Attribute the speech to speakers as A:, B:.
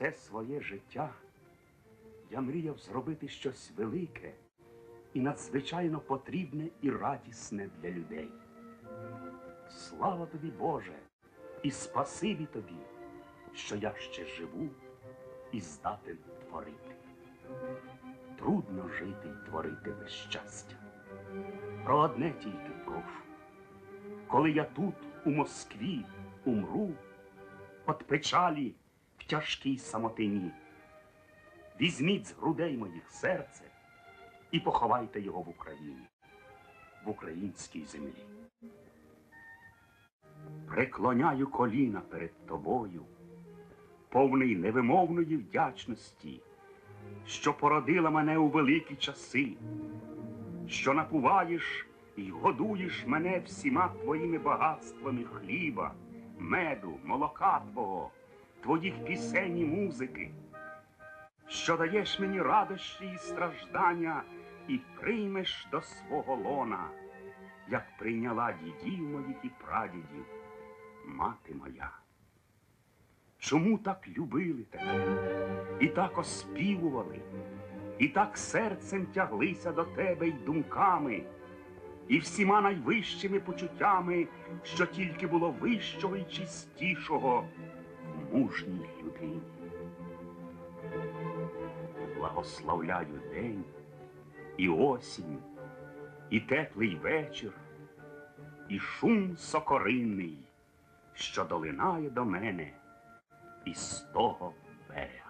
A: все своє життя я мріяв зробити щось велике і надзвичайно потрібне і радісне для людей. Слава тобі, Боже, і спасибі тобі, що я ще живу і здатен творити. Трудно жити й творити без щастя. Про одне тільки прошу. Коли я тут, у Москві, умру, от печалі тяжкій самотині, візьміть з грудей моїх серце і поховайте його в Україні, в українській землі. Преклоняю коліна перед тобою, повний невимовної вдячності, що породила мене у великі часи, що напуваєш і годуєш мене всіма твоїми багатствами хліба, меду, молока твого, твоїх пісень і музики, що даєш мені радощі і страждання і приймеш до свого лона, як прийняла дідів моїх і прадідів, мати моя. Чому так любили тебе, і так оспівували, і так серцем тяглися до тебе й думками, і всіма найвищими почуттями, що тільки було вищого і чистішого мужній людині. Благословляю день і осінь, і теплий вечір, і шум сокоринний, що долинає до мене із того берега.